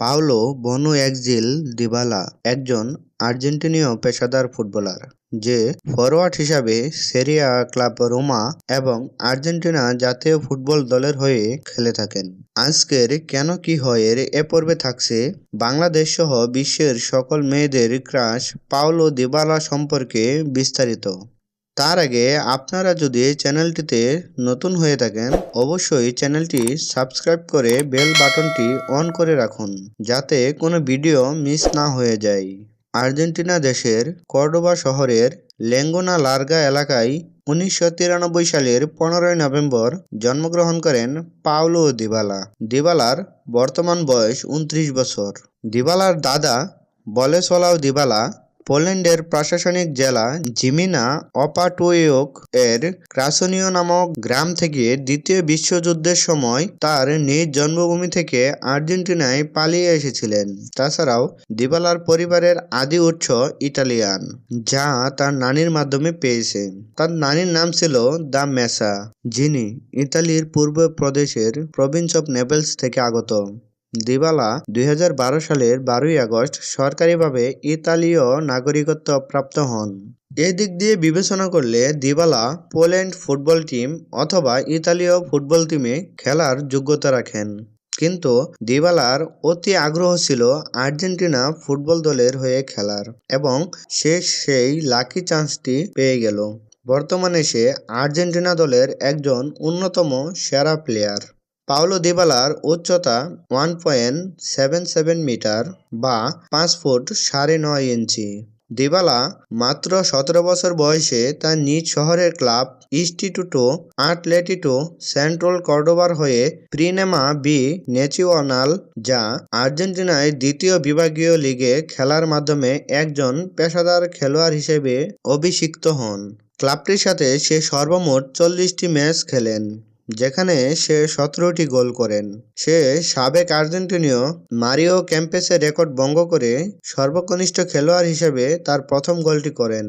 Paulo বনু একজিল Dybala একজন আর্জেন্টিনীয় পেশাদার footballer, যে ফরোয়ার্ড হিসাবে সেরিয়া ক্লাব রোমা এবং আর্জেন্টিনা জাতীয় ফুটবল দলের হয়ে খেলে থাকেন। আজকের কেন কি হয় এর এ পর্বে থাকছে বাংলাদেশ সহ বিশ্বের সকল মেয়েদের ক্রাশ পাওলো দিবালা সম্পর্কে বিস্তারিত। তার আগে আপনারা যদি চ্যানেলটিতে নতুন হয়ে থাকেন, অবশ্যই চ্যানেলটি সাবস্ক্রাইব করে বেল বাটনটি অন করে রাখুন, যাতে কোনো ভিডিও মিস না হয়ে যায়। আর্জেন্টিনা দেশের কর্ডোবা শহরের লেঙ্গোনা লার্গা এলাকায় উনিশশো তিরানব্বই সালের পনেরোই নভেম্বর জন্মগ্রহণ করেন পাওলো দিবালা। দিবালার বর্তমান বয়স উনত্রিশ বছর। দিবালার দাদা বলেসলাও দিবালা পোল্যান্ডের প্রশাসনিক জেলা জিমিনা অপাটোয়েওক এর ক্রাসনীয় নামক গ্রাম থেকে দ্বিতীয় বিশ্বযুদ্ধের সময় তার নিজ জন্মভূমি থেকে আর্জেন্টিনায় পালিয়ে এসেছিলেন। তাছাড়াও দিবালার পরিবারের আদি উৎস ইটালিয়ান যা তার নানির মাধ্যমে পেয়েছে। তার নানির নাম ছিল দা মেসা, যিনি ইতালির পূর্ব প্রদেশের প্রভিন্স অফ নেপলস থেকে আগত। দিবালা দুই হাজার বারো সালের বারোই আগস্ট সরকারিভাবে ইতালীয় নাগরিকত্ব প্রাপ্ত হন। এদিক দিয়ে বিবেচনা করলে দিবালা পোল্যান্ড ফুটবল টিম অথবা ইতালীয় ফুটবল টিমে খেলার যোগ্যতা রাখেন। কিন্তু দিবালার অতি আগ্রহ ছিল আর্জেন্টিনা ফুটবল দলের হয়ে খেলার এবং সে সেই লাকি চান্সটি পেয়ে গেল। বর্তমানে সে আর্জেন্টিনা দলের একজন অন্যতম সেরা প্লেয়ার। পাওলো দিবালার উচ্চতা one point seven seven metre বা পাঁচ ফুট সাড়ে নয় ইঞ্চি। দিবালা মাত্র সতেরো বছর বয়সে তার নিজ শহরের ক্লাব ইনস্টিটিউটো আটলেটিটো সেন্ট্রাল কর্ডোবার হয়ে প্রিনেমা বি নেচিওনাল যা আর্জেন্টিনায় দ্বিতীয় বিভাগীয় লিগে খেলার মাধ্যমে একজন পেশাদার খেলোয়াড় হিসেবে অভিষিক্ত হন। ক্লাবটির সাথে সে সর্বমোট চল্লিশটি ম্যাচ খেলেন। যেখানে সে সতেরোটি গোল করেন। সে সাবেক আর্জেন্টিনীয় মারিও ক্যাম্পেসের রেকর্ড ভঙ্গ করে সর্বকনিষ্ঠ খেলোয়াড় হিসেবে তার প্রথম গোলটি করেন।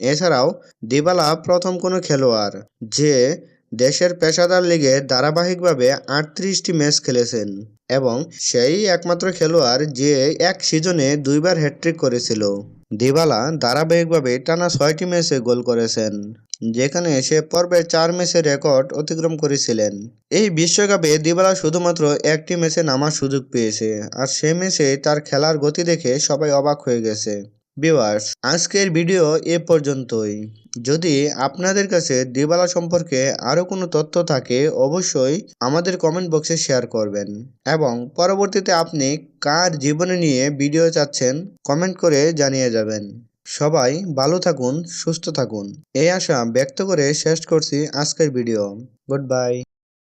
এছাড়াও, দিবালা প্রথম কোনো খেলোয়াড়, যে দেশের পেশাদার লিগে ধারাবাহিকভাবে আটত্রিশটি ম্যাচ খেলেছেন এবং সেই একমাত্র খেলোয়াড় যে এক সিজনে দুইবার হ্যাট্রিক করেছিল। দিবালা ধারাবাহিকভাবে টানা ছয়টি ম্যাচে গোল করেছেন। যেখানে সে পর্বের চার ম্যাচের রেকর্ড অতিক্রম করেছিলেন। এই বিশ্বকাপে দিবালা শুধুমাত্র একটি ম্যাচে নামার সুযোগ পেয়েছে, আর সে ম্যাচে তার খেলার গতি দেখে সবাই অবাক হয়ে গেছে। ভিউয়ার্স, আজকের ভিডিও এ পর্যন্তই। যদি আপনাদের কাছে দিবালা সম্পর্কে আরও কোনো তথ্য থাকে, অবশ্যই আমাদের কমেন্ট বক্সে শেয়ার করবেন। এবং পরবর্তীতে আপনি কার জীবনে নিয়ে ভিডিও চাচ্ছেন কমেন্ট করে জানিয়ে যাবেন। সবাই ভালো থাকুন, সুস্থ থাকুন। এই আশা ব্যক্ত করে শেষ করছি আজকের ভিডিও গুড বাই